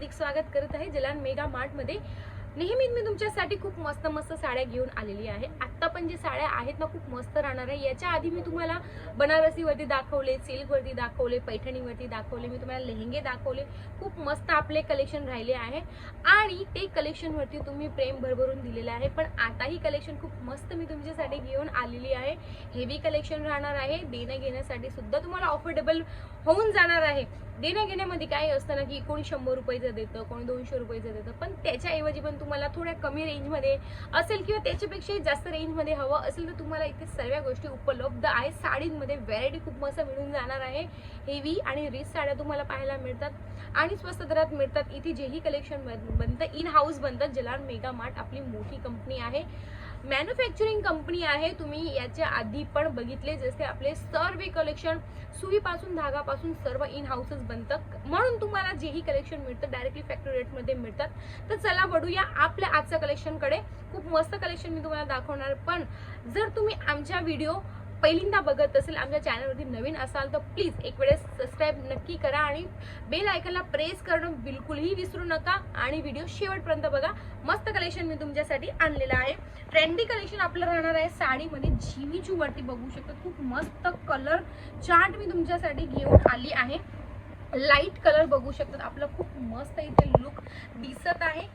हार्दिक स्वागत करत आहे. जलान मेगा मार्टमध्ये नेहमीच मी तुमच्यासाठी खूप मस्त मस्त साड्या घेऊन आलेली आहे. आत्ता पण जे साड्या आहेत ना खूप मस्त राहणार आहे. याच्या आधी मी तुम्हाला बनारसीवरती दाखवले सिल्कवरती दाखवले पैठणीवरती दाखवले मी तुम्हाला लेहंगे दाखवले. खूप मस्त आपले कलेक्शन राहिले आहे. आणि ते कलेक्शनवरती तुम्ही प्रेम भरभरून दिलेलं आहे. पण आताही कलेक्शन खूप मस्त मी तुमच्यासाठी घेऊन आलेली आहे. हेवी कलेक्शन राहणार आहे. देणं घेण्यासाठी सुद्धा तुम्हाला अफोर्डेबल होऊन जाणार आहे. देण्या घेण्यामध्ये काय असतं ना की कोणी शंभर रुपयाचं देतं कोणी दोनशे रुपयेचं देतं पण त्याच्याऐवजी पण तुम्हाला थोड्या कमी रेंजमध्ये असेल किंवा त्याच्यापेक्षाही जास्त रेंजमध्ये हवं असेल तर तुम्हाला इथे सर्व गोष्टी उपलब्ध आहे साडींमध्ये व्हरायटी खूप मस्त मिळून जाणार आहे. हेवी आणि रिच साड्या तुम्हाला पाहायला मिळतात आणि स्वस्त दरात मिळतात. इथे जेही कलेक्शन बनतं इन हाऊस बनतात जलान मेगा मार्ट आपली मोठी कंपनी आहे. मॅन्युफॅक्चरिंग कंपनी आहे. तुम्ही याच्या आधी पण बघितले जसे आपले सर्व कलेक्शन सुईपासून धागापासून सर्व इन हाऊसच बनतं. म्हणून तुम्हाला जेही कलेक्शन मिळतं डायरेक्टली फॅक्टरी रेटमध्ये मिळतात. तर चला बढूया आपल्या आजच्या कलेक्शनकडे खूप मस्त कलेक्शन मी तुम्हाला दाखवणार पण जर तुम्ही आमच्या व्हिडिओ पहिल्यांदा बघत असेल आमच्या चॅनलवरती नवीन असाल तर प्लीज एक वेळेस सबस्क्राईब नक्की करा आणि बेल आयकनला प्रेस करणं बिलकुलही विसरू नका आणि व्हिडिओ शेवटपर्यंत बघा. मस्त कलेक्शन मी तुमच्यासाठी आणलेलं आहे. ट्रेंडी कलेक्शन आपलं राहणार आहे साडीमध्ये. झिमीचू वरती बघू शकता. खूप मस्त कलर चार्ट मी तुमच्यासाठी घेऊन आली आहे. लाइट कलर बघू शकतात आपलं खूप मस्त इथे लुक दिसत आहे.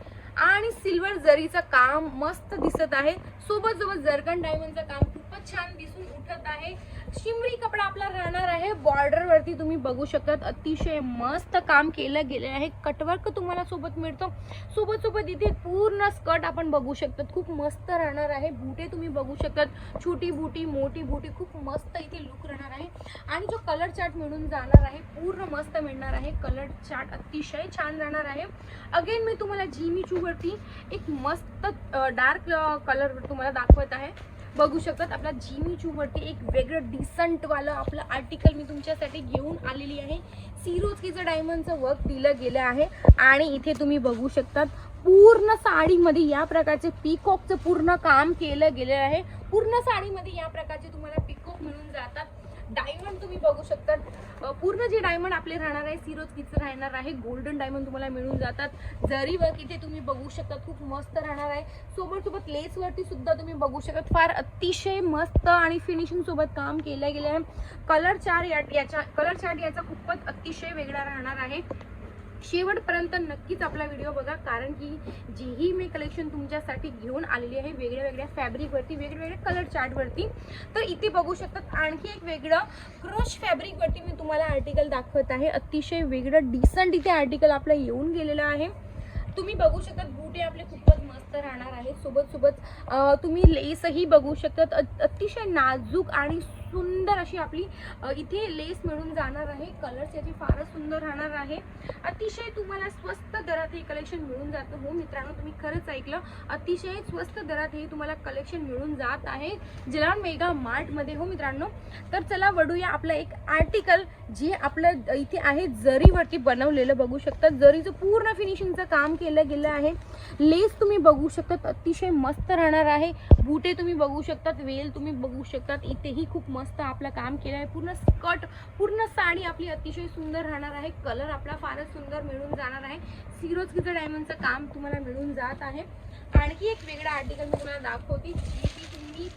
आणि सिल्वर जरीचं काम मस्त दिसत आहे. सोबत सोबत जरकन डायमंडचं काम खूपच छान दिसत उठत आहे. शिमरी कपडा आपला राहणार आहे. बॉर्डर वरती तुम्ही बघू शकतात. अतिशय मस्त काम केलं गेलं आहे. कटवर्क तुम्हाला सोबत मिळतो. सोबत सोबत इथे पूर्ण स्कर्ट आपण बघू शकतात. खूप मस्त राहणार आहे. बुटे तुम्ही बघू शकतात. छोटी बुटी मोठी बुटी खूप मस्त इथे लुक राहणार आहे. आणि जो कलर चार्ट मिळून जाणार आहे पूर्ण मस्त मिळणार आहे. कलर चार्ट अतिशय छान राहणार आहे. अगेन मी तुम्हाला जिमी चूवरती एक मस्त डार्क कलर तुम्हाला दाखवत आहे. बघू शकतात. आपला जिमी चूवरती एक वेगळं डिसंटवालं आपलं आर्टिकल मी तुमच्यासाठी घेऊन आलेली आहे. सिरोजकीचं डायमंडचं वर्क दिलं गेलं आहे. आणि इथे तुम्ही बघू शकतात पूर्ण साडीमध्ये या प्रकारचे पिकॉकचं पूर्ण काम केलं गेलं आहे. पूर्ण साडीमध्ये या प्रकारचे तुम्हाला पिकॉक मिळून जातात. डायमंड तुम्ही बघू शकतात. पूर्ण जे डायमंड आपले राहणार आहे सिरोजकीचं राहणार आहे गोल्डन डायमंड तुम्हाला मिळून जातात. जरी वर्क इथे तुम्ही बघू शकता खूप मस्त राहणार आहे. सोबत सोबत लेसवरती सुद्धा तुम्ही बघू शकता. फार अतिशय मस्त आणि फिनिशिंग सोबत काम केलं गेलं आहे कलर चार याच्या कलर चार्ट याचा खूपच अतिशय वेगळा राहणार आहे. शेवटपर्यंत नक्कीच आपला व्हिडिओ बघा कारण की जेही मी कलेक्शन तुमच्यासाठी घेऊन आलेली आहे वेगळ्या वेगळ्या फॅब्रिकवरती वेगवेगळ्या कलर चार्टवरती तर इथे बघू शकतात आणखी एक वेगळं क्रोश फॅब्रिकवरती मी तुम्हाला आर्टिकल दाखवत आहे. अतिशय वेगळं डिसंट इथे आर्टिकल आपलं येऊन गेलेलं आहे. तुम्ही बघू शकतात बुटे आपले खूपच मस्त राहणार आहेत. सोबत सोबत तुम्ही लेसही बघू शकतात अतिशय नाजूक आणि सुंदर अशी आपली इथे लेस मिळून जाणार आहे. कलर्स याचे फारच सुंदर राहणार आहे. अतिशय तुम्हाला स्वस्त दरात हे कलेक्शन मिळून जातं हो. मित्रांनो तुम्ही खरंच ऐकलं. अतिशय स्वस्त दरात हे तुम्हाला कलेक्शन मिळून जात आहे. जिलान मेगा मार्टमध्ये हो मित्रांनो. तर चला वडूया आपलं एक आर्टिकल जे आपलं इथे आहे. जरीवरती बनवलेलं बघू शकता. जरीचं पूर्ण फिनिशिंगचं काम केलं गेलं आहे. लेस तुम्ही बघू शकतात. अतिशय मस्त राहणार आहे. बुटे तुम्ही बघू शकतात. वेल तुम्ही बघू शकतात. इथेही खूप मस्त आपलं काम केलं आहे पूर्ण स्कर्ट पूर्ण साडी आपली अतिशय सुंदर राहणार आहे. कलर आपला फारच सुंदर मिळून जाणार आहे. सिरोजकीचं डायमंडचं काम तुम्हाला मिळून जात आहे. आणखी एक वेगळा आर्टिकल मी तुम्हाला दाखवते जी की तुम्ही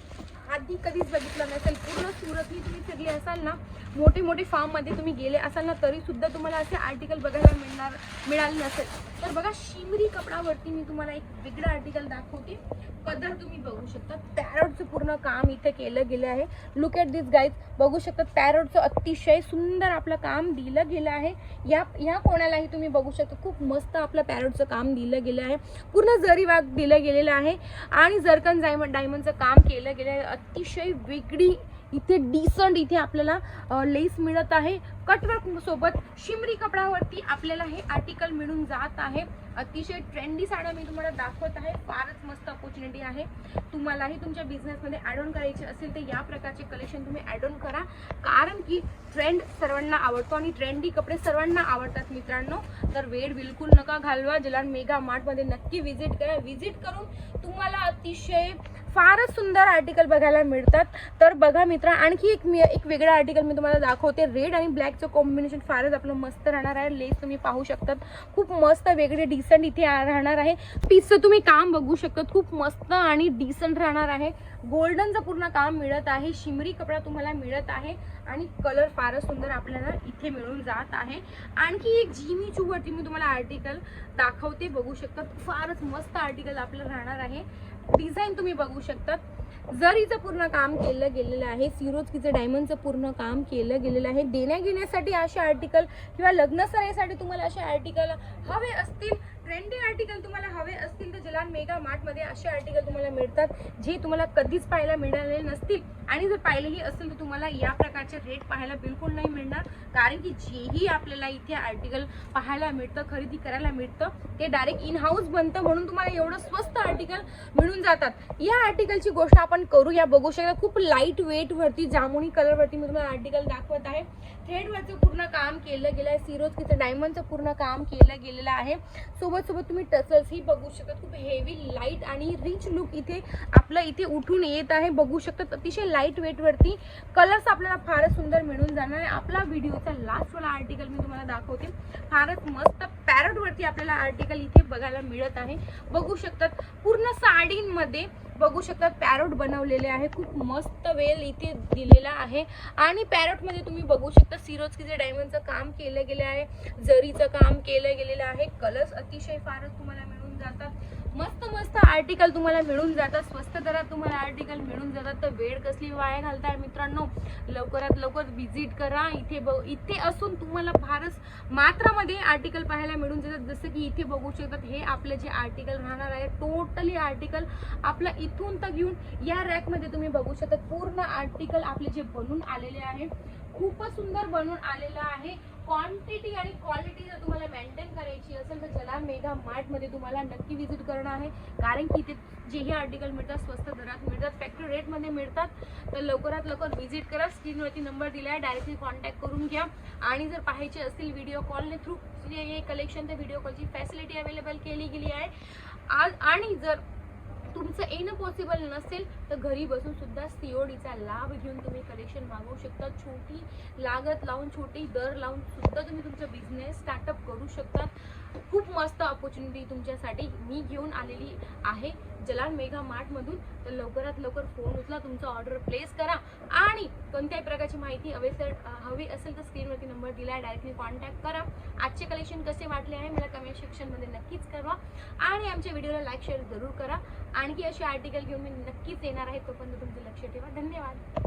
आधी कधीच बघितलं नसेल. पूर्ण सुरतनी तुम्ही फिरले असाल ना मोठे मोठे फार्ममध्ये तुम्ही गेले असाल ना तरी सुद्धा तुम्हाला असे आर्टिकल बघायला मिळणार मिळाले नसेल. तर बघा शिमरी कपडावरती मी तुम्हाला एक वेगळं आर्टिकल दाखवते. पदर तुम्ही बघू शकता. पॅरोटचं पूर्ण काम इथे केलं गेलं आहे. लुक ॲट दिस गाईज बघू शकता पॅरोटचं अतिशय सुंदर आपलं काम दिलं गेलं आहे. या ह्या कोणालाही तुम्ही बघू शकता. खूप मस्त आपलं पॅरोटचं काम दिलं गेलं आहे. पूर्ण जरी वाग दिलं गेलेलं आहे. आणि जरकन डायमंड डायमंडचं काम केलं गेलं आहे. अतिशय वेगळी इथे डिसंट इथे आपल्याला लेस मिळत आहे. कटवर्क सोबत शिमरी कपडावरती आपल्याला हे आर्टिकल मिळून जात आहे. अतिशय ट्रेंडी साड्या मी तुम्हाला दाखवत आहे. फारच मस्त ऑपॉर्च्युनिटी आहे. तुम्हालाही तुमच्या बिझनेसमध्ये ॲड ऑन करायचे असेल तर या प्रकारचे कलेक्शन तुम्ही ॲड ऑन करा. कारण की ट्रेंड सर्वांना आवडतो आणि ट्रेंडी कपडे सर्वांना आवडतात मित्रांनो. तर वेळ बिलकुल नका घालवा. जलान मेगा मार्टमध्ये नक्की व्हिजिट करा. व्हिजिट करून तुम्हाला अतिशय फारच सुंदर आर्टिकल बघायला मिळतात. तर बघा मित्र आणखी एक मी एक वेगळं आर्टिकल मी तुम्हाला दाखवते. रेड आणि ब्लॅकचं कॉम्बिनेशन फारच आपलं मस्त राहणार आहे. लेस तुम्ही पाहू शकतात. खूप मस्त वेगळे डिस डिसेंट इथे राहणार आहे. पीसचं तुम्ही काम बघू शकता. खूप मस्त आणि डिसेंट राहणार आहे. गोल्डनचं पूर्ण काम मिळत आहे. शिमरी कपडा तुम्हाला मिळत आहे. आणि कलर फारच सुंदर आपल्याला इथे मिळून जात आहे. आणखी एक जिमी चूवरती मी तुम्हाला आर्टिकल दाखवते. बघू शकतात फारच मस्त आर्टिकल आपलं राहणार आहे. डिझाईन तुम्ही बघू शकतात जरीचं पूर्ण काम केलं गेलेलं आहे. सिरोजकीचं डायमंडचं पूर्ण काम केलं गेलेलं आहे. देण्या घेण्यासाठी असे आर्टिकल किंवा लग्नसराईसाठी तुम्हाला असे आर्टिकल हवे असतील ट्रेंडी आर्टिकल तुम्हाला हवे असतील तर जलान मेगा मार्टमध्ये असे आर्टिकल तुम्हाला मिळतात जे तुम्हाला कधीच पाहायला मिळालेले नसतील. आणि जर पाहिलेही असेल तर तुम्हाला या प्रकारचे रेट पाहायला बिलकुल नाही मिळणार. कारण की जेही आपल्याला इथे आर्टिकल पाहायला मिळतं खरेदी करायला मिळतं ते डायरेक्ट इन हाऊस बनतं म्हणून तुम्हाला एवढं स्वस्त आर्टिकल मिळून जातात. या आर्टिकलची गोष्ट आपण करूया बघू शकता खूप लाइट वेटवरती जामुनी कलरवरती मी तुम्हाला आर्टिकल दाखवत आहे. थ्रेडवरचं पूर्ण काम केलं गेलं आहे सिरोजकीचं डायमंडचं पूर्ण काम केलं गेलेलं आहे. सोबत सोबत तुम्ही टचल्स ही बघू शकता. खूप हेवी लाइट आणि रिच लुक इथे आपलं इथे उठून येत आहे. बघू शकतात अतिशय लाइट वेट वरती कलर्स आपल्याला फारच सुंदर मिळून जाणार आहे. आपला व्हिडिओचा लास्ट वाला आर्टिकल मी तुम्हाला दाखवते. फारच मस्त पॅरट वरती आपल्याला आर्टिकल इथे बघायला मिळत आहे. बघू शकतात पूर्ण साडींमध्ये बघू शकता पॅरोट बनवलेले आहे. खूप मस्त वेल इथे दिलेला आहे. आणि पॅरोटमध्ये तुम्ही बघू शकता सिरोजकीचे डायमंडचं काम केलं गेलं आहे जरीचं काम केलं गेलेलं आहे. कलर्स अतिशय फारच तुम्हाला मिळून जातात. मस्त मस्त आर्टिकल तुम्हाला मिळून जातात. स्वस्त दरात तुम्हाला आर्टिकल मिळून जातात. तर वेळ कसली वाया घालताय मित्रांनो? लवकरात लवकर व्हिजिट करा. इथे बघ इथे असून तुम्हाला फारच मात्रामध्ये आर्टिकल पाहायला मिळून जातात. जसं की इथे बघू शकतात हे आपलं जे आर्टिकल राहणार आहे टोटली आर्टिकल आपलं इथून तर घेऊन या रॅकमध्ये तुम्ही बघू शकतात. पूर्ण आर्टिकल आपले जे बनून आलेले आहे खूपच सुंदर बनून आलेलं आहे. क्वांटिटी आणि क्वालिटी जर तुम्हाला मेंटेन करायची असेल तर चला मेगा मार्टमध्ये तुम्हाला नक्की व्हिजिट करणं आहे. कारण की इथे जेही आर्टिकल मिळतात स्वस्त दरात मिळतात फॅक्टरी रेटमध्ये मिळतात. तर लवकरात लवकर व्हिजिट करा. स्क्रीनवरती नंबर दिला आहे डायरेक्टली कॉन्टॅक्ट करून घ्या. आणि जर पाहायचे असतील व्हिडिओ कॉलने थ्रू हे कलेक्शन तर व्हिडिओ कॉलची फॅसिलिटी अवेलेबल केली गेली आहे. आज आणि जर तुमचं येणं पॉसिबल नसेल तर घरी बसून सुद्धा सीओडीचा लाभ घेऊन तुम्ही कलेक्शन मागवू शकता. छोटी लागत लावून छोटी दर लावून सुद्धा तुम्ही तुमचा बिझनेस स्टार्टअप करू शकता. खूप मस्त ऑपॉर्च्युनिटी तुमच्यासाठी मी घेऊन आलेली आहे. जलाल मेघा मार्टमधून तर लवकरात लवकर फोन उचला तुमचा ऑर्डर प्लेस करा. आणि कोणत्याही प्रकारची माहिती हवे सर हवी असेल तर स्क्रीनवरती नंबर दिला आहे डायरेक्टली कॉन्टॅक्ट करा. आजचे कलेक्शन कसे वाटले आहे मला कमेंट सेक्शनमध्ये नक्कीच कळवा. आणि आमच्या व्हिडिओला लाईक शेअर जरूर करा. आणखी असे आर्टिकल घेऊन मी नक्कीच येणार आहे तोपर्यंत तुमचं लक्ष ठेवा. धन्यवाद.